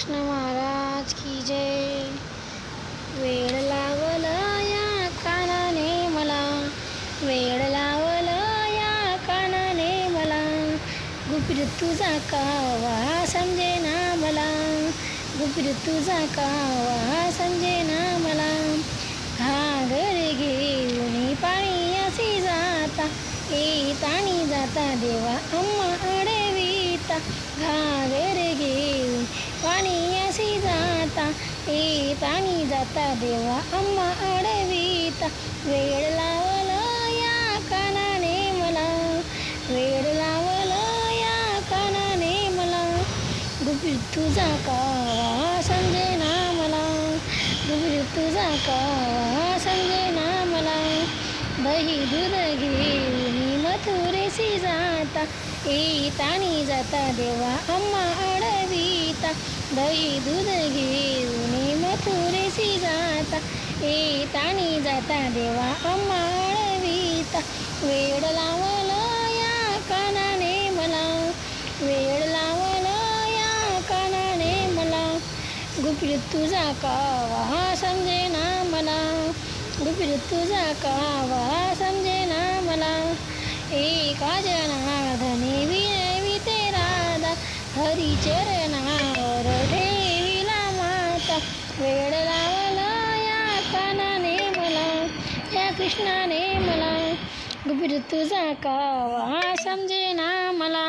कृष्ण महाराज की जय. वेळ लावलं या कानाने मला. वेळ लावलं या कानाने मला. गुपिर तुझा कावा समजे ना मला. गुपिर तुझा कावा समजे ना मला. घागर घेऊन पाणी असे जाता. येतानी जाता देवा अम्मा अडविता घागर घेऊन पाणी असे जाता येतानी जाता देवा अम्मा अडवीता वेळ लावला या कानाने मला. वेळ लावला या कानाने मला. गुपित तुझा कावा समजे ना मला. गुपित तुझा कावा समजे ना मला. दही दूध घेऊन मथुरेशी जाता. येतानी जाता देवा अम्मा अडवीता दही दूध घेऊन जाता. येतानी जाता देवा अम्मा वेळ लावलं या कानाने मला. वेळ लावलं या कानाने मला. गुपित तुझा कावा समजे ना मला. गुपित तुझा कावा समजे ना मला. एका जनाधने विनविते राधा. हरिचरणावर ठेविला माता. वेळ कृष्णाने मला गुबीर तुझा कावा समजे ना मला.